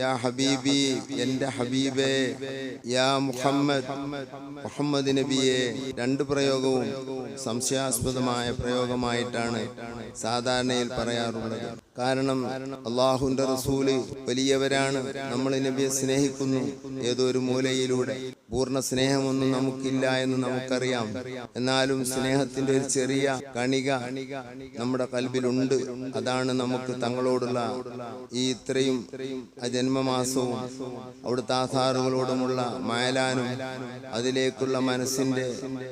യാ ഹബീബി എന്റെ ഹബീബേ യാ മുഹമ്മദ് മുഹമ്മദ് നബിയെ രണ്ട് പ്രയോഗവും സംശയാസ്പദമായ പ്രയോഗമായിട്ടാണ് സാധാരണയിൽ പറയാറുള്ളത്. കാരണം അള്ളാഹുന്റെ റസൂൽ വലിയവരാണ്. നമ്മൾ നബിയെ സ്നേഹിക്കുന്നു ഏതോ ഒരു മൂലയിലൂടെ. പൂർണ സ്നേഹമൊന്നും നമുക്കില്ല എന്ന് നമുക്കറിയാം. എന്നാലും സ്നേഹത്തിന്റെ ഒരു ചെറിയ കണിക നമ്മുടെ കൽബിലുണ്ട്. അതാണ് നമുക്ക് തങ്ങളോടുള്ള ഈ ഇത്രയും ജന്മമാസവും അവിടുത്തെ ആധാറുകളോടുമുള്ള മായലാനും അതിലേക്കുള്ള മനസ്സിന്റെ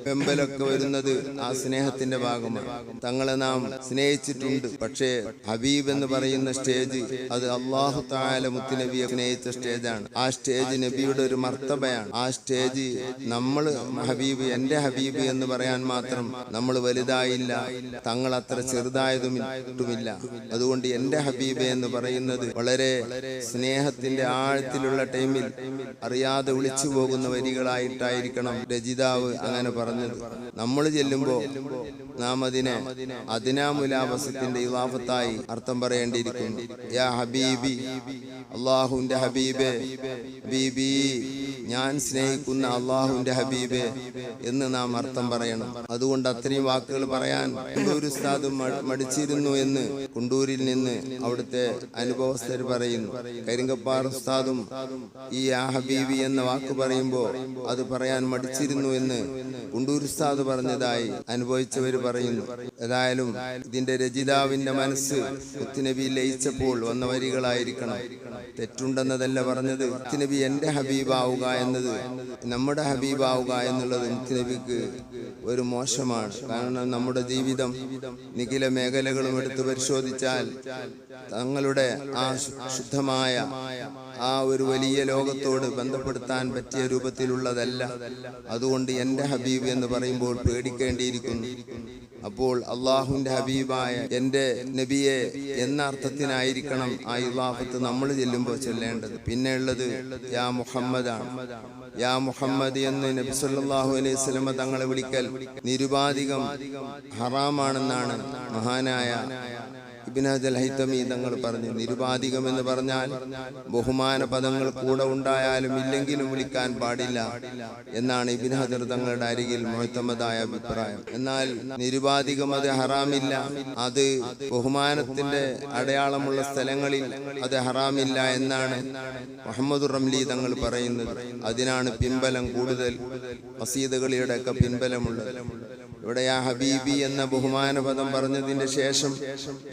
പെമ്പലൊക്കെ വരുന്നത് ആ സ്നേഹത്തിന്റെ ഭാഗമാണ്. തങ്ങളെ നാം സ്നേഹിച്ചിട്ടുണ്ട്. പക്ഷേ ഹബീബ് എന്ന് പറയുന്ന സ്റ്റേജ് അത് അള്ളാഹു താല മുത്തുനബിയെ സ്നേഹിച്ച സ്റ്റേജാണ്. ആ സ്റ്റേജ് നബിയുടെ ഒരു മർത്തബയാണ്. ആ സ്റ്റേജ് നമ്മൾ ഹബീബ് എന്റെ ഹബീബ് എന്ന് പറയാൻ മാത്രം നമ്മൾ വലുതായില്ല. തങ്ങൾ അത്ര ചെറുതായതുമില്ല. അതുകൊണ്ട് എന്റെ ഹബീബ് എന്ന് പറയുന്നത് വളരെ സ്നേഹത്തിന്റെ ആഴത്തിലുള്ള ടൈമിൽ അറിയാതെ വിളിച്ചു പോകുന്ന വരികളായിട്ടായിരിക്കണം രചിതാവ് അങ്ങനെ പറഞ്ഞത്. നമ്മൾ ചെല്ലുമ്പോ നാം അതിനെ അതിനാമുലാവസത്തിന്റെ യുവാഫത്തായി അർത്ഥം പറയേണ്ടിയിരിക്കുന്നു. യാ ഹബീബി അള്ളാഹുവിന്റെ ഹബീബെ ഹബീബി ഞാൻ സ്നേഹിക്കുന്ന അള്ളാഹുവിന്റെ ഹബീബ് എന്ന് നാം അർത്ഥം പറയണം. അതുകൊണ്ട് അത്രയും വാക്കുകൾ പറയാൻ കുണ്ടൂർ ഉസ്താദ് മടിച്ചിരുന്നു എന്ന് കുണ്ടൂരിൽ നിന്ന് അവിടുത്തെ അനുഭവസ്ഥർ പറയുന്നു കരിങ്കപ്പാർ ഉസ്താദും ഈ ആ ഹബീബി എന്ന വാക്ക് പറയുമ്പോൾ അത് പറയാൻ മടിച്ചിരുന്നു എന്ന് കുണ്ടൂർ ഉസ്താദ് പറഞ്ഞതായി അനുഭവിച്ചവർ പറയുന്നു. ഏതായാലും ഇതിന്റെ രചിതാവിന്റെ മനസ്സ് മുത്തുനബി ലയിച്ചപ്പോൾ വന്ന വരികളായിരിക്കണം. തെറ്റുണ്ടെന്നതല്ല പറഞ്ഞത് മുത്തുനബി എന്റെ ഹബീബാവുക എന്നത്. നമ്മുടെ ഹബീബാവുക എന്നുള്ളത് മുത്തുനബിക്ക് ഒരു മോശമാണ്. കാരണം നമ്മുടെ ജീവിതം നിഖില മേഖലകളും എടുത്ത് പരിശോധിച്ചാൽ തങ്ങളുടെ ആ ശുദ്ധമായ ആ ഒരു വലിയ ലോകത്തോട് ബന്ധപ്പെടുത്താൻ പറ്റിയ രൂപത്തിലുള്ളതല്ല. അതുകൊണ്ട് എന്റെ ഹബീബ് എന്ന് പറയുമ്പോൾ പേടിക്കേണ്ടിയിരിക്കുന്നു. അപ്പോൾ അള്ളാഹുവിന്റെ ഹബീബായ എന്റെ നബിയെ എന്ന അർത്ഥത്തിനായിരിക്കണം ആ ഇലാഫത്ത് നമ്മൾ ചെല്ലുമ്പോൾ ചെല്ലേണ്ടത്. പിന്നെ ഉള്ളത് യാ മുഹമ്മദാണ്. യാ മുഹമ്മദ് എന്ന് നബി സല്ലാഹു അലൈഹി സ്വലമ തങ്ങളെ വിളിക്കൽ നിരുപാധികം ഹറാമാണെന്നാണ് മഹാനായ ഇബിനാജൽ ഹൈത്തമി തങ്ങൾ പറഞ്ഞു നിരുപാധികം എന്ന് പറഞ്ഞാൽ ബഹുമാന പദങ്ങൾ കൂടെ ഉണ്ടായാലും ഇല്ലെങ്കിലും വിളിക്കാൻ പാടില്ല എന്നാണ് ഇബിനാജർ തങ്ങളുടെ അരികിൽ മുഹത്തമതായ അഭിപ്രായം. എന്നാൽ നിരുപാധികം അത് ഹറാമില്ല. അത് ബഹുമാനത്തിന്റെ അടയാളമുള്ള സ്ഥലങ്ങളിൽ അത് ഹറാമില്ല എന്നാണ് മുഹമ്മദ് റംലി തങ്ങൾ പറയുന്നത്. അതിനാണ് പിൻബലം കൂടുതൽ മസീദുകളിയുടെ ഒക്കെ പിൻബലമുള്ളത്. ഇവിടെ യാ ഹബീബി എന്ന ബഹുമാന പദം പറഞ്ഞതിന്റെ ശേഷം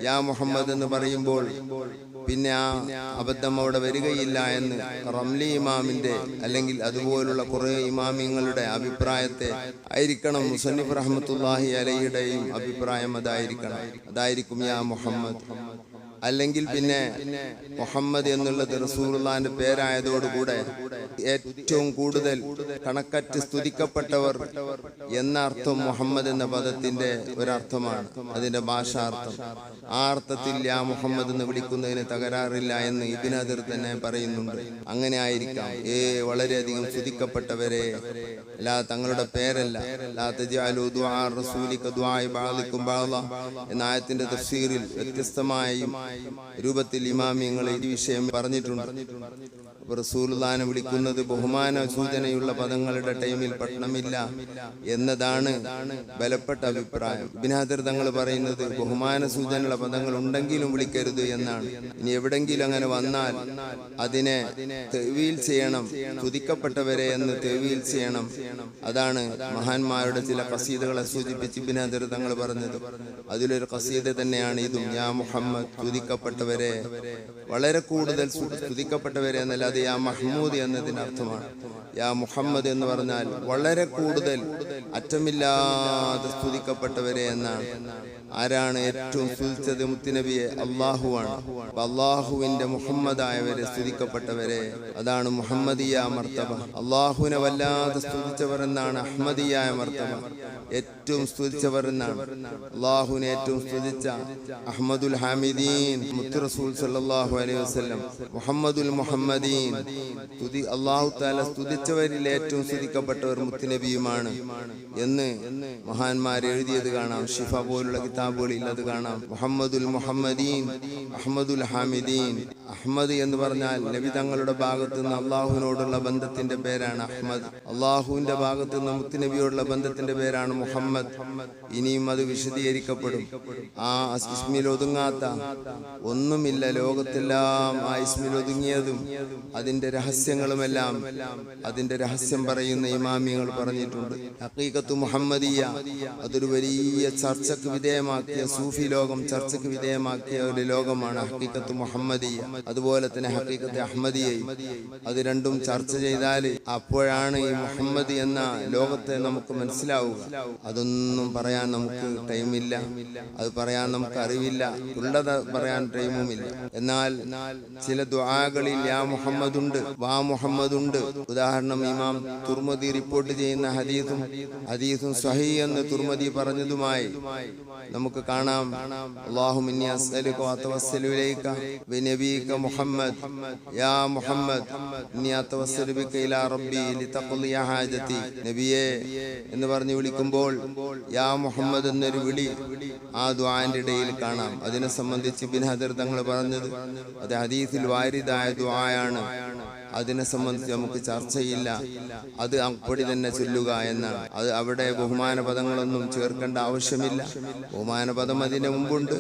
യാ മുഹമ്മദ് എന്ന് പറയുമ്പോൾ പിന്നെ ആ അബദ്ധം അവിടെ വരികയില്ല എന്ന് റംലി ഇമാമിന്റെ അല്ലെങ്കിൽ അതുപോലുള്ള കുറെ ഇമാമിങ്ങളുടെ അഭിപ്രായത്തെ ആയിരിക്കണം. മുസന്നിഫ് റഹമത്തുല്ലാഹി അലയുടെയും അഭിപ്രായം അതായിരിക്കണം. അതായിരിക്കും യാ മുഹമ്മദ്. അല്ലെങ്കിൽ പിന്നെ മുഹമ്മദ് എന്നുള്ളത് റസൂറുള്ളാന്റെ പേരായതോടുകൂടെ ഏറ്റവും കൂടുതൽ കണക്കറ്റ് സ്തുതിക്കപ്പെട്ടവർ എന്ന അർത്ഥം മുഹമ്മദ് എന്ന പദത്തിന്റെ ഒരർത്ഥമാണ്. അതിന്റെ ഭാഷാർത്ഥം. ആ അർത്ഥത്തിൽ യാ മുഹമ്മദ് എന്ന് വിളിക്കുന്നതിന് തകരാറില്ല എന്ന് ഇതിനതിർ തന്നെ പറയുന്നുണ്ട്. അങ്ങനെ ആയിരിക്കാം. ഏ വളരെയധികം സ്തുതിക്കപ്പെട്ടവരെ. അല്ലാ തങ്ങളുടെ പേരല്ല. എന്ന ആയത്തിന്റെ തഫ്സീറിൽ വ്യത്യസ്തമായ രൂപത്തിൽ ഇമാമിയങ്ങൾ ഈ വിഷയം പറഞ്ഞിട്ടുണ്ട്. അപ്പൊ വിളിക്കുന്നത് ബഹുമാന സൂചനയുള്ള പദങ്ങളുടെ ടൈമിൽ പട്ടണമില്ല എന്നതാണ് ബലപ്പെട്ട അഭിപ്രായം. ബിനാദർ തങ്ങൾ പറയുന്നത് ബഹുമാന സൂചനയുള്ള പദങ്ങൾ ഉണ്ടെങ്കിലും വിളിക്കരുത് എന്നാണ്. ഇനി എവിടെങ്കിലും അങ്ങനെ വന്നാൽ അതിനെ തെവീൽ ചെയ്യണം തുതിക്കപ്പെട്ടവരെ എന്ന് തെവീൽ ചെയ്യണം. അതാണ് മഹാന്മാരുടെ ചില കസീദകളെ സൂചിപ്പിച്ച് ബിനാദർ തങ്ങൾ പറഞ്ഞത്. അതിലൊരു കസീദ തന്നെയാണ് ഇതും യാ മുഹമ്മദ് തുതിക്കപ്പെട്ടവരെ വളരെ കൂടുതൽ സ്തു- സ്തുതിക്കപ്പെട്ടവരെ യാ മഹ്മൂദ് എന്നതിനർത്ഥമാണ്. യാ മുഹമ്മദ് എന്ന് പറഞ്ഞാൽ വളരെ കൂടുതൽ അറ്റമില്ലാതെ സ്തുതിക്കപ്പെട്ടവരെ എന്നാണ്. ആരാണ് ഏറ്റവും സൂചിച്ചത് അള്ളാഹുവാണ് ആണ് അള്ളാഹുവിന്റെ മുഹമ്മദായവരെ സ്തുതിക്കപ്പെട്ടവരെ അതാണ് മുഹമ്മദിയ മർത്തബ. അള്ളാഹുവിനെ വല്ലാതെ സ്തുതിച്ചവർ എന്നാണ് അഹമ്മദിയായ മർത്തബ. ഏറ്റവും സ്തുതിച്ചവർ എന്നാണ്. അള്ളാഹുവിനെ ഏറ്റവും സ്തുതിച്ച അഹമ്മദുൽ ഹാമിദീൻ മുത്തു റസൂൽ സല്ലല്ലാഹു അലൈഹി വസല്ലം മുഹമ്മദുൽ മുഹമ്മദീൻ. സ്തുതി അള്ളാഹു താല സ്തുതിച്ചവരിൽ ഏറ്റവും സ്തുതിക്കപ്പെട്ടവർ മുത്തുനബിയുമാണ് എന്ന് മഹാന്മാരെ എഴുതിയത് കാണാം. ഷിഫ പോലുള്ള കിതാബുകളിൽ അത് കാണാം. മുഹമ്മദുൽ മുഹമ്മദീൻ അഹമ്മദുൽ ഹാമിദീൻ. അഹമ്മദ് എന്ന് പറഞ്ഞാൽ നബി തങ്ങളുടെ ഭാഗത്ത് നിന്ന് അള്ളാഹുവിനോടുള്ള ബന്ധത്തിന്റെ പേരാണ് അഹമ്മദ്. അള്ളാഹുവിന്റെ ഭാഗത്ത് നിന്ന് മുത്തുനബിയോടുള്ള ബന്ധത്തിന്റെ പേരാണ് മുഹമ്മദ്. ഇനിയും അത് വിശദീകരിക്കപ്പെടും. ആ ഇസ്മിൽ ഒതുങ്ങാത്ത ഒന്നുമില്ല ലോകത്തെല്ലാം ആ ഇസ്മിൽ ഒതുങ്ങിയതും അതിന്റെ രഹസ്യങ്ങളുമെല്ലാം അതിന്റെ രഹസ്യം പറയുന്ന ഇമാമിയങ്ങൾ പറഞ്ഞിട്ടുണ്ട്. മുഹമ്മദിയ അതൊരു വലിയ ചർച്ചക്ക് വിധേയമാക്കിയ സൂഫി ലോകം ചർച്ചയ്ക്ക് വിധേയമാക്കിയ ഒരു ലോകമാണ് ഹക്കീക്കത്ത് മുഹമ്മദിയ. അതുപോലെ തന്നെ ഹക്കീക്കത്ത് അഹമ്മദിയയും. അത് രണ്ടും ചർച്ച ചെയ്താൽ അപ്പോഴാണ് ഈ മുഹമ്മദ് എന്ന ലോകത്തെ നമുക്ക് മനസ്സിലാവുക. അതൊന്നും പറയാൻ നമുക്ക് ടൈമില്ല അത് പറയാൻ നമുക്ക് അറിവില്ല. ഉള്ളത് പറയാൻ ടൈമുമില്ല എന്നാൽ ചില ദുആകളിൽ യാ മുഹമ്മദ് ഉണ്ട് വാ മുഹമ്മദ് ഉണ്ട് ഉദാഹരണം ഇമാം തുർമതി റിപ്പോർട്ട് ചെയ്യുന്ന ഹദീസും ഹദീസും സഹി എന്ന് തുർമതി പറഞ്ഞതുമായി. നമുക്ക് കാണാം. നബിയെ എന്ന് പറഞ്ഞു വിളിക്കുമ്പോൾ യാ മുഹമ്മദ് എന്നൊരു വിളി ആ ദ്വാന്റെ ഇടയിൽ കാണാം. അതിനെ സംബന്ധിച്ച് ബിൻ ഹദർ തങ്ങൾ പറഞ്ഞത് അത് ഹദീസിൽ വാരിതായ ദുആയാണ്. അതിനെ സംബന്ധിച്ച് നമുക്ക് ചർച്ചയില്ല അത് അപ്പടി തന്നെ ചൊല്ലുക എന്നാണ്. അത് അവിടെ ബഹുമാന പദങ്ങളൊന്നും ചേർക്കേണ്ട ആവശ്യമില്ല. ബഹുമാന പദം അതിന് മുമ്പുണ്ട്.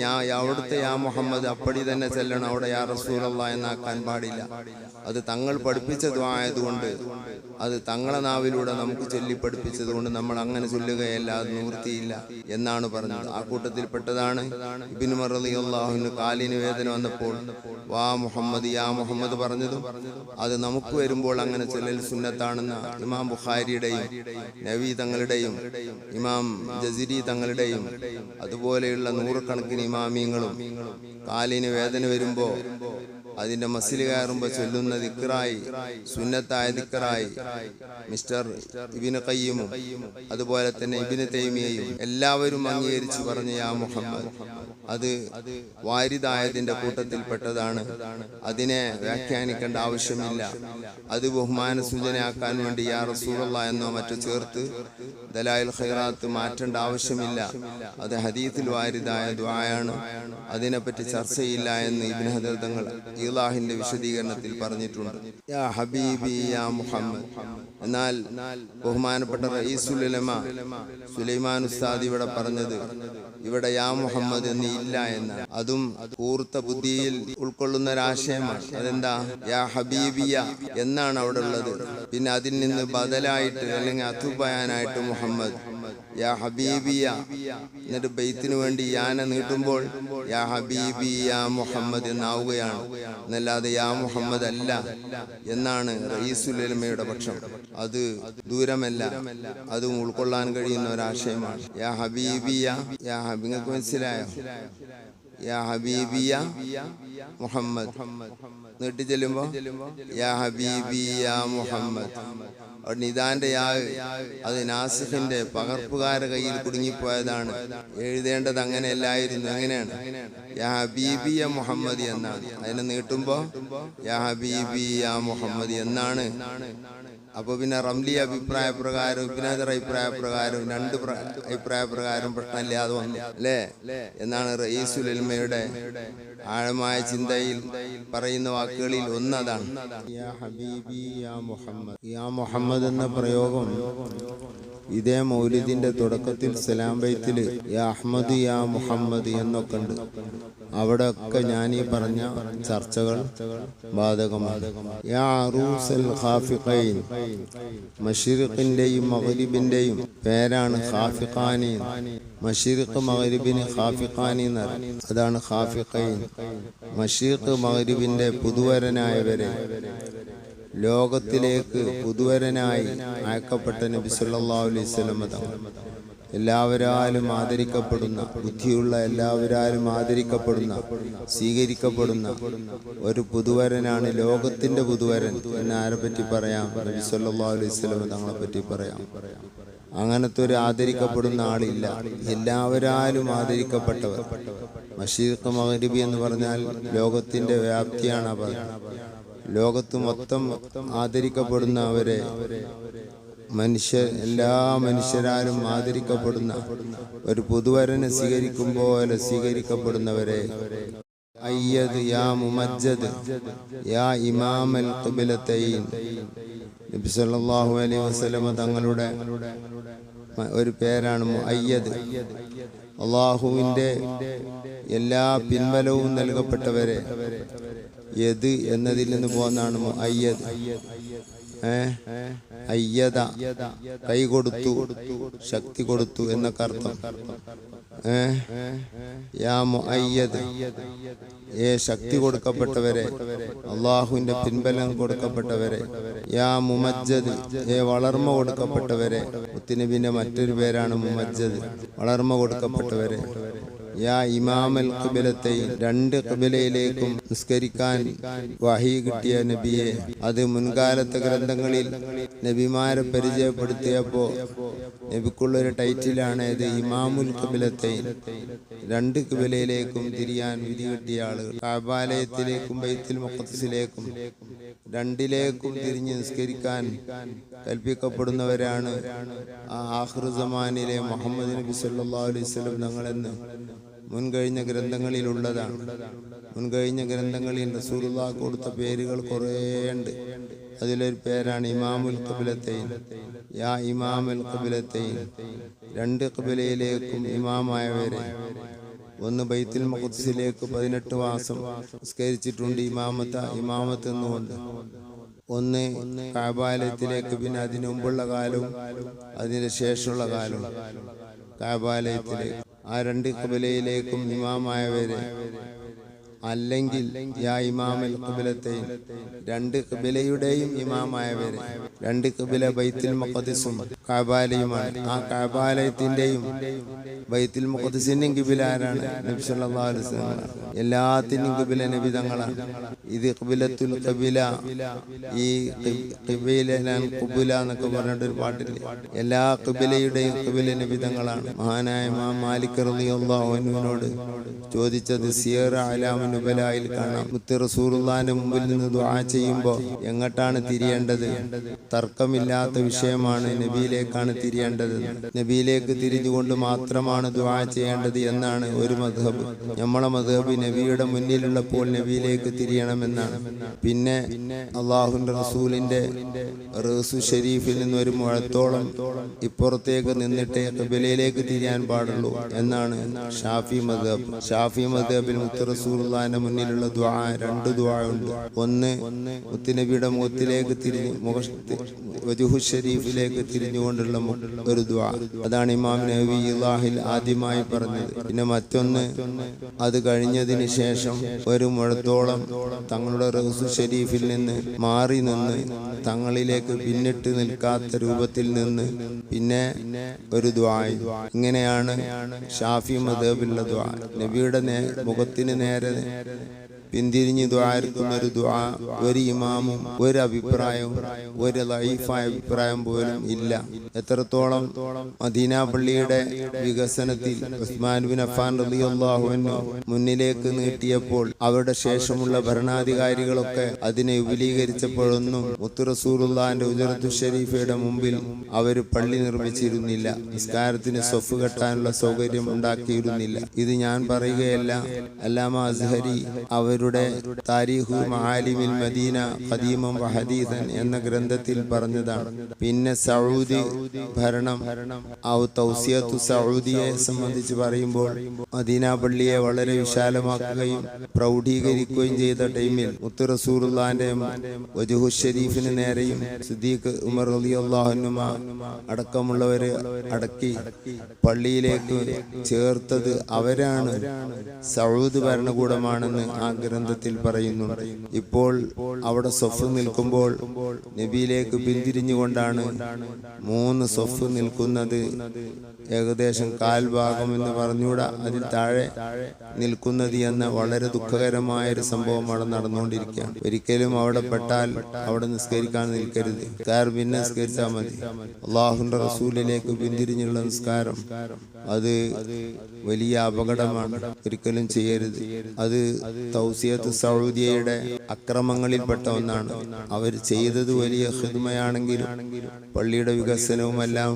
ഞാൻ അവിടുത്തെ യാ മുഹമ്മദ് അപ്പടി തന്നെ ചെല്ലണം. അവിടെ യാ റസൂലല്ല എന്നാക്കാൻ പാടില്ല. അത് തങ്ങൾ പഠിപ്പിച്ചതുമായതുകൊണ്ട് അത് തങ്ങളെ നാവിലൂടെ നമുക്ക് ചൊല്ലി പഠിപ്പിച്ചത് കൊണ്ട് നമ്മൾ അങ്ങനെ ചൊല്ലുകയല്ല. അത് നിവൃത്തിയില്ല എന്നാണ് പറഞ്ഞത്. ആ കൂട്ടത്തിൽപ്പെട്ടതാണ് ഇബിൻ മറലി കാലിന് വേദന വന്നപ്പോൾ വാ മുഹമ്മദ് യാ മുഹമ്മദ് പറഞ്ഞതും അത് നമുക്ക് വരുമ്പോൾ അങ്ങനെ ചെല്ലൽ സുന്നത്താണെന്ന ഇമാം ബുഖാരിയുടെയും നവി തങ്ങളുടെയും ഇമാം ജസിരി തങ്ങളുടെയും അതുപോലെയുള്ള നൂറുകണക്കിന് ഇമാമിയങ്ങളും കാലിന് വേദന വരുമ്പോ അതിന്റെ മസിൽ കയറുമ്പോൾ ചൊല്ലുന്ന ദിക്കറായി സുന്നത്തായ ദിക്കറായി മിസ്റ്റർ ഇബിന് കയ്യുമും അതുപോലെ തന്നെ ഇബിന് തൈമിയയും എല്ലാവരും അംഗീകരിച്ചു പറഞ്ഞ യാ മുഹമ്മദ്. അത് വാരിദായതിന്റെ കൂട്ടത്തിൽപ്പെട്ടതാണ്. അതിനെ വ്യാഖ്യാനിക്കേണ്ട ആവശ്യമില്ല. അത് ബഹുമാന സൂചനയാക്കാൻ വേണ്ടി യാ റസൂലുള്ള എന്നോ മറ്റോ ചേർത്ത് ദലായിൽ ഖൈറാത്ത് മാറ്റേണ്ട ആവശ്യമില്ല. അത് ഹദീത്തിൽ വാരിദായ ദ്വായാണ് അതിനെപ്പറ്റി ചർച്ചയില്ല എന്ന് ഇബ്നു ഹദർ തങ്ങൾ വിശദീകരണത്തിൽ പറഞ്ഞിട്ടുണ്ട്. യാ ഹബീബി യാ മുഹമ്മദ്. എന്നാൽ ബഹുമാനപ്പെട്ട റയീസുലമ സുലൈമാൻ ഉസ്താദ് ഇവിടെ പറഞ്ഞത് ഇവിടെ യാ മുഹമ്മദ് എന്ന് ഇല്ല എന്ന് അതും കൂർത്ത ബുദ്ധിയിൽ ഉൾക്കൊള്ളുന്ന ഒരു ആശയമാണ്. അതെന്താ? യാ ഹബീബിയ എന്നാണ് അവിടെ ഉള്ളത്. പിന്നെ അതിൽ നിന്ന് ബദലായിട്ട് അല്ലെങ്കിൽ അതുബയാനായിട്ട് മുഹമ്മദ് യാ ഹബീബിയ. എന്നിട്ട് ബെയ്ത്തിന് വേണ്ടി യാന നീട്ടുമ്പോൾ യാ ഹബീബി യാ മുഹമ്മദ് എന്നാവുകയാണ്. എന്നല്ലാതെ യാ മുഹമ്മദ് അല്ല എന്നാണ് റയീസുലമയുടെ പക്ഷം. അത് ദൂരമല്ല അതും ഉൾക്കൊള്ളാൻ കഴിയുന്ന ഒരാശയമാണ്. യാ ഹബീബിയ യാ നിങ്ങൾക്ക് മനസ്സിലായോ? യാ ഹബീബിയ മുഹമ്മദ്. നീട്ടി ചെല്ലുമ്പോ യാ ഹബീബി യാ മുഹമ്മദ്. അവിടെ നിദാന്റെ യാ അത് നാസിഫിന്റെ പകർപ്പുകാര കയ്യിൽ കുടുങ്ങിപ്പോയതാണ്. എഴുതേണ്ടത് അങ്ങനെയല്ലായിരുന്നു എങ്ങനെയാണ്? യാ ഹബീബി യാ മുഹമ്മദ് എന്നാണ്. അതിനെ നീട്ടുമ്പോ യാ ഹബീബി യാ മുഹമ്മദ് എന്നാണ്. അപ്പൊ പിന്നെ റംലി അഭിപ്രായ പ്രകാരം ഇബിനാദർ അഭിപ്രായ പ്രകാരം രണ്ട് പ്ര- അഭിപ്രായ പ്രകാരം പ്രശ്നമില്ലാതെ വന്നു അല്ലേ? എന്നാണ് റയീസുലിമയുടെ ആഴമായ ചിന്തയിൽ പറയുന്ന വാക്കുകളിൽ ഒന്നതാണ്. യാ ഹബീബി യാ മുഹമ്മദ്. യാ മുഹമ്മദ് എന്ന പ്രയോഗം ഇതേ മൗലിദിന്റെ തുടക്കത്തിൽ സലാം ബൈത്തിൽ യാ അഹമ്മദ് യാ മുഹമ്മദ് എന്നൊക്കെ ഉണ്ട്. അവിടെ ഒക്കെ ഞാൻ ഈ പറഞ്ഞ ചർച്ചകൾ ബാധകമാണ്. യാ അറൂസൽ പേരാണ് ഖാഫിഖാനി. മഷീറിഖ് മഗ്രിബിന് ഖാഫിഖാനി അതാണ് ഖാഫിഖൈൻ. മഷീഖ് മഗ്രിബിന്റെ പുതുവരനായവരെ. ലോകത്തിലേക്ക് പുതുവരനായി അയക്കപ്പെട്ട നബി സല്ലല്ലാഹു അലൈഹി തങ്ങൾ എല്ലാവരാലും ആദരിക്കപ്പെടുന്ന ബുദ്ധിയുള്ള എല്ലാവരാലും ആദരിക്കപ്പെടുന്ന സ്വീകരിക്കപ്പെടുന്ന ഒരു പുതുവരനാണ് ലോകത്തിന്റെ പുതുവരൻ എന്ന് ആരെ പറ്റി പറയാം? നബി സല്ലല്ലാഹു അലൈഹി വസല്ലം തങ്ങളെ പറ്റി പറയാം. അങ്ങനത്തെ ഒരു ആദരിക്കപ്പെടുന്ന ആളില്ല. എല്ലാവരാലും ആദരിക്കപ്പെട്ടവർ. മഷീഖ് മഗ്രിബി എന്ന് പറഞ്ഞാൽ ലോകത്തിന്റെ വ്യാപ്തിയാണ് അവർ. ലോകത്ത് മൊത്തം ആദരിക്കപ്പെടുന്ന അവരെ മനുഷ്യ എല്ലാ മനുഷ്യരാലും ആദരിക്കപ്പെടുന്ന ഒരു പുതുവരനെ സ്വീകരിക്കുമ്പോൾ സ്വീകരിക്കപ്പെടുന്നവരെ. അയ്യത് യാ മുമജ്ജദ് യാ ഇമാമൽ ഖിബലത്തൈൻ നബി സല്ലല്ലാഹു അലൈഹി വസല്ലമ തങ്ങളുടെ ഒരു പേരാണ് അയ്യത് അള്ളാഹുവിന്റെ എല്ലാ പിൻബലവും നൽകപ്പെട്ടവരെ. യദ് എന്നതിൽ നിന്ന് പോകുന്നതാണ് അയ്യത് അയ്യത കൈ കൊടുത്തു ശക്തി കൊടുത്തു എന്നൊക്കെ അർത്ഥം. യാ ഏ ശക്തി കൊടുക്കപ്പെട്ടവരെ അള്ളാഹുവിന്റെ പിൻബലം കൊടുക്കപ്പെട്ടവരെ യാ മുമജ്ജദ്. ഏ വളർമ്മ കൊടുക്കപ്പെട്ടവരെ മുത്തുനബിന്റെ മറ്റൊരു പേരാണ് മുമജ്ജദ്. വളർമ്മ കൊടുക്കപ്പെട്ടവരെ. യാ ഇമാമൽ ഖിബലത്തെ രണ്ട് ഖിബലയിലേക്കും നിസ്കരിക്കാൻ വഹി കിട്ടിയ നബിയെ. അത് മുൻകാലത്തെ ഗ്രന്ഥങ്ങളിൽ നബിമാരെ പരിചയപ്പെടുത്തിയപ്പോ നബിക്കുള്ളൊരു ടൈറ്റിലാണ് ഇത് ഇമാമുൽ കുബിലത്തെ രണ്ട് ഖിബലയിലേക്കും തിരിയാൻ വിധി കിട്ടിയ ആളുകൾ കാബാലയത്തിലേക്കും ബൈത്തുൽ മുഖദ്സിലേക്കും രണ്ടിലേക്കും തിരിഞ്ഞ് നിസ്കരിക്കാൻ കൽപ്പിക്കപ്പെടുന്നവരാണ് ആഹ്റുസമാനിലെ മുഹമ്മദ് നബി സല്ലല്ലാഹു അലൈഹി വസല്ലം തങ്ങളെന്ന് മുൻകഴിഞ്ഞ ഗ്രന്ഥങ്ങളിലുള്ളതാണ്. മുൻകഴിഞ്ഞ ഗ്രന്ഥങ്ങളിൽ റസൂലുള്ളാഹ് കൊടുത്ത പേരുകൾ കുറേയുണ്ട് അതിലൊരു പേരാണ് ഇമാമുൽ കബിലത്തെയിൻ യാ ഇമാമുൽ കബിലത്തെയിൻ രണ്ട് ഖിബലയിലേക്കും ഇമാമായവരെ. ഒന്ന് ബൈത്തിൽ മുഖത്തിലേക്ക് പതിനെട്ട് മാസം നിസ്കരിച്ചിട്ടുണ്ട് ഇമാമത്ത ഇമാമത്ത് എന്നുകൊണ്ട്. ഒന്ന് കാബാലയത്തിലേക്ക് പിന്നെ അതിനു മുമ്പുള്ള കാലവും അതിന് ശേഷമുള്ള കാലവും കാബാലയത്തിലേക്ക്. ആ രണ്ട് കുബലയിലേക്കും ഇമാമായവരെ അല്ലെങ്കിൽ യാ ഇമാമൽ കബിലത്തെ രണ്ട് കബിലയുടെയും ഇമാമായവരെ രണ്ട് കബില ബൈത്തിൽ മുഖദിസും കാബാലയുമാണ്. ആ കാബാലയത്തിന്റെയും ബൈത്തിൽ മുഖദിസിന്റെയും കിബില ആരാണ്? നബി സല്ലല്ലാഹു അലൈഹി വസല്ലം. എല്ലാത്തിന്റെയും കിബില നബി തങ്ങളാണ്. ഇത് കുബിലത്തുൽ കബില ഈ കബില കുബില എന്നൊക്കെ പറഞ്ഞിട്ട് ഒരു പാട്ടില്ലേ? എല്ലാ കുബിലയുടെയും കുബില നബി തങ്ങളാണ്. മഹാനായ ഇമാം മാലിക് റളിയല്ലാഹു അൻഹുവിനോട് ചോദിച്ചത് സിയറ അലാമ നുബലായിൽ കാണാം. മുത്തി റസൂലുള്ളാന്റെ മുമ്പിൽ നിന്ന് ദുആ ചെയ്യുമ്പോൾ എങ്ങോട്ടാണ് തിരിയേണ്ടത്? തർക്കമില്ലാത്ത വിഷയമാണ് നബിയിലേക്കാണ് തിരിയേണ്ടത്. നബിയിലേക്ക് തിരിഞ്ഞുകൊണ്ട് മാത്രമാണ് ദുആ ചെയ്യേണ്ടത് എന്നാണ് ഒരു മധബ് നമ്മളെ മധബ് നബിയുടെ മുന്നിലുള്ളപ്പോൾ നബിയിലേക്ക് തിരിയണമെന്നാണ്. പിന്നെ അള്ളാഹുന്റെ റസൂലിന്റെ റസു ഷരീഫിൽ നിന്ന് ഒരു മുഴത്തോളം ഇപ്പുറത്തേക്ക് നിന്നിട്ടേ കബിലയിലേക്ക് തിരിയാൻ പാടുള്ളൂ എന്നാണ് ഷാഫി മദബ് ഷാഫി മദബിൽ മുത്ത് റസൂലുള്ളാന്റെ മുന്നിലുള്ള ദ്വാ രണ്ട് ദ്വാ ഉണ്ട്. ഒന്ന് മുത്തുനബിയുടെ മുഖത്തിലേക്ക് തിരിഞ്ഞ് വജുഹു ഷരീഫിലേക്ക് തിരിഞ്ഞുകൊണ്ടുള്ള ഒരു ദ്വാ. അതാണ് ഇമാം നബി ഇലാഹിൽ ആദ്യമായി പറഞ്ഞത്. പിന്നെ മറ്റൊന്ന് അത് കഴിഞ്ഞതിന് ശേഷം ഒരു മുഴത്തോളം തങ്ങളുടെ റഹ്സു ഷരീഫിൽ നിന്ന് മാറി നിന്ന് തങ്ങളിലേക്ക് പിന്നിട്ട് നിൽക്കാത്ത രൂപത്തിൽ നിന്ന് പിന്നെ ഒരു ദ്വായ് ഇങ്ങനെയാണ് ഷാഫി മദേബിലുള്ള ദ്വാ. നബിയുടെ മുഖത്തിന് നേരെ Yeah. പിന്തിരിഞ്ഞ് ദ്വാരക്കുന്ന ഒരു ദ്വാ ഒരു ഇമാമും ഒരു അഭിപ്രായവും ഒരു ലൈഫായ അഭിപ്രായം പോലും ഇല്ല. എത്രത്തോളം മദീന പള്ളിയുടെ വികസനത്തിൽ ഉസ്മാൻ ബിൻ അഫാൻ അൻഹു മുന്നിലേക്ക് നീട്ടിയപ്പോൾ അവരുടെ ശേഷമുള്ള ഭരണാധികാരികളൊക്കെ അതിനെ വിപുലീകരിച്ചപ്പോഴൊന്നും മുത്തു റസൂലുള്ളാന്റെ ഉജറത്തു ഷെരീഫയുടെ മുമ്പിൽ അവർ പള്ളി നിർമ്മിച്ചിരുന്നില്ല. നിസ്കാരത്തിന് സ്വഫ് കെട്ടാനുള്ള സൗകര്യം ഉണ്ടാക്കിയിരുന്നില്ല. ഇത് ഞാൻ പറയുകയല്ല അല്ലാമ അസ്ഹരി അവരുടെ താരിഹു മഹാലിമിൽ മദീന ഖദീമം വഹദീസൻ എന്ന ഗ്രന്ഥത്തിൽ പറഞ്ഞതാണ്. പിന്നെ സൗദി ഭരണം ഔ തൗസിയത്തു സൗദിയെ സംബന്ധിച്ച് പറയുമ്പോൾ മദീന പള്ളിയെ വളരെ വിശാലമാക്കുകയും പ്രൗഢീകരിക്കുകയും ചെയ്ത ടൈമിൽ മുത്തു റസൂറുല്ലാന്റെ വജുഹു ഷരീഫിന് നേരെയും സിദ്ദീഖ് ഉമർ അലി അള്ളാഹുനുമ അടക്കമുള്ളവര് അടക്കി പള്ളിയിലേക്ക് ചേർത്തത് അവരാണ്. സൗദ് ഭരണകൂടമാണെന്ന് ആ ഗ്രന്ഥത്തിൽ പറയുന്നു ഇപ്പോൾ അവിടെ സൊഫ് നിൽക്കുമ്പോൾ നബിയിലേക്ക് പിന്തിരിഞ്ഞുകൊണ്ടാണ് മൂന്ന് സൊഫ് നിൽക്കുന്നത്. ഏകദേശം കാൽഭാഗം എന്ന് പറഞ്ഞുകൂടാ അതിൽ താഴെ നിൽക്കുന്നത് എന്ന വളരെ ദുഃഖകരമായ ഒരു സംഭവം അവിടെ നടന്നുകൊണ്ടിരിക്കുകയാണ്. ഒരിക്കലും അവിടെ പെട്ടാൽ അവിടെ നിസ്കരിക്കാൻ നിൽക്കരുത്. കാരണം പിന്നെ നിസ്കരിച്ചാൽ മതി. അള്ളാഹുന്റെ റസൂലിലേക്ക് പിന്തിരിഞ്ഞുള്ള നിസ്കാരം അത് വലിയ അപകടമാണ്. ഒരിക്കലും ചെയ്യരുത്. അത് തൗസി തൗസിയത്ത് സൗദിയയുടെ അക്രമങ്ങളിൽപ്പെട്ട ഒന്നാണ്. അവർ ചെയ്തത് വലിയ ഹിദ്മയാണെങ്കിലും പള്ളിയുടെ വികസനവും എല്ലാം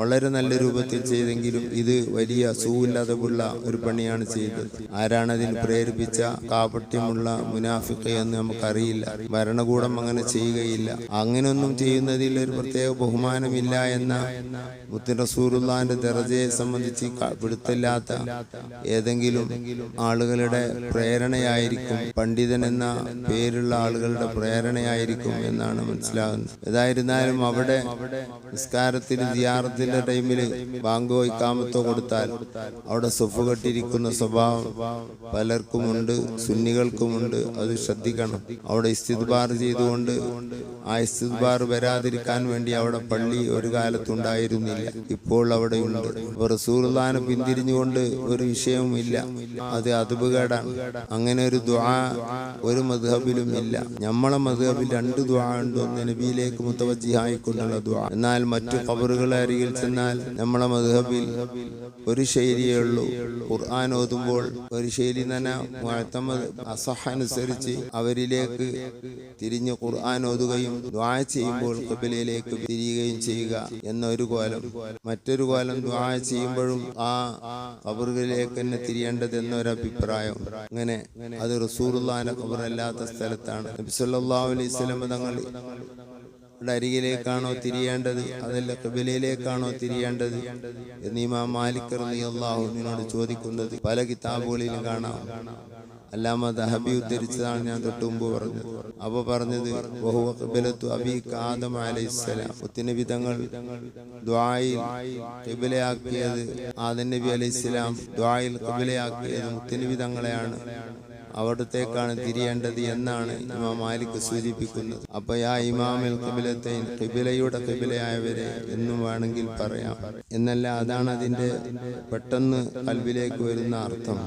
വളരെ നല്ല രൂപത്തിൽ ചെയ്തെങ്കിലും ഇത് വലിയ സൂല്ലാതവുള്ള ഒരു പണിയാണ് ചെയ്തത്. ആരാണ് അതിന് പ്രേരിപ്പിച്ച കാപട്യമുള്ള മുനാഫിക്ക എന്ന് നമുക്കറിയില്ല. ഭരണകൂടം അങ്ങനെ ചെയ്യുകയില്ല. അങ്ങനെയൊന്നും ചെയ്യുന്നതിൽ ഒരു പ്രത്യേക ബഹുമാനമില്ല എന്ന മുത്തൻ റസൂറുല്ലാന്റെ ദർജയെ സംബന്ധിച്ച് പിടുത്തില്ലാത്ത ഏതെങ്കിലും ആളുകളുടെ പ്രേരണയായിരിക്കും. പണ്ഡിതൻ എന്ന പേരുള്ള ആളുകളുടെ പ്രേരണയായിരിക്കും എന്നാണ് മനസ്സിലാകുന്നത്. ഏതായിരുന്നാലും അവിടെ നിസ്കാരത്തിന് ജിയാറത്തിന്റെ ടൈമിൽ ബാങ്കോ ഇക്കാമത്തോ കൊടുത്താൽ അവിടെ സൊഫ് കെട്ടിരിക്കുന്ന സ്വഭാവം പലർക്കുമുണ്ട് സുന്നികൾക്കുമുണ്ട്. അത് ശ്രദ്ധിക്കണം. അവിടെ ഇസ്തിദ്ബാർ ചെയ്തുകൊണ്ട് ആ ഇസ്തിദ്ബാർ വരാതിരിക്കാൻ വേണ്ടി അവിടെ പള്ളി ഒരു കാലത്തുണ്ടായിരുന്നില്ല. ഇപ്പോൾ അവിടെ ഉണ്ട് റസൂർദാനം പിന്തിരിഞ്ഞുകൊണ്ട് ഒരു വിഷയവും ഇല്ല അത് അതുപകേടാണ്. അങ്ങനെ ഒരു ദ്വാ ഒരു മധുഹബിലും ഇല്ല നമ്മളെ മധുഹബിൽ രണ്ട് ദ്വാ ഉണ്ട്. ഒന്ന് നബിയിലേക്ക് മുത്തവജിഹായിക്കൊണ്ടുള്ള ദ്വാ എന്നാൽ മറ്റു കബറുകളെ അരികിൽ ചെന്നാൽ നമ്മളെ മധുഹബിൽ ഒരു ശൈലിയേ ഉള്ളൂ. ഖുർആൻ ഓതുമ്പോൾ ഒരു ശൈലി തന്നെ മുഅത്തമദ് അസഹ അനുസരിച്ച് അവരിലേക്ക് തിരിഞ്ഞ് ഖുർആൻ ഓതുകയും ദ്വാ ചെയ്യുമ്പോൾ കബിലയിലേക്ക് തിരിയുകയും ചെയ്യുക എന്ന ഒരു കോലം. മറ്റൊരു കോലം ദ്വാ ചെയ്യുമ്പോഴും ആ കബറുകളിലേക്ക് തന്നെ തിരിയേണ്ടത് എന്നൊരു അഭിപ്രായം അങ്ങനെ അത് റസൂറുല്ലാന ഖബറല്ലാത്ത സ്ഥലത്താണ്. നബി സല്ലല്ലാഹു അലൈഹി തങ്ങൾ അരികിലേക്കാണോ തിരിയേണ്ടത്? അതല്ല കബിലയിലേക്കാണോ തിരിയേണ്ടത്? എന്ന് മാലിക്കർ മാലിക് അള്ളാഹുവിനോട് ചോദിക്കുന്നത്. പല കിതാബുകളിലും കാണാം. അല്ലാമ ദഹബി ഉദ്ധരിച്ചതാണ് ഞാൻ തൊട്ട് മുമ്പ് പറഞ്ഞത്. അപ്പൊ പറഞ്ഞത് ആദം അലൈഹിസ്സലാം മുത്തുനബി തങ്ങൾ ദ്വായിൽ ഖിബലയാക്കിയത് ആദം നബി ദ്വായിൽ ഖിബലയാക്കിയത് മുത്തനബി തങ്ങളെയാണ്. അവിടത്തേക്കാണ് തിരിയേണ്ടത് എന്നാണ് ഇമാം മാലിക് സൂചിപ്പിക്കുന്നത്. അപ്പൊ ആ ഇമാമിൽ കിബിലത്തെ കിബിലയുടെ കിബിലയായവരെ എന്നും വേണമെങ്കിൽ പറയാം. എന്നല്ല അതാണ് അതിന്റെ പെട്ടെന്ന് കൽവിലേക്ക് വരുന്ന അർത്ഥം.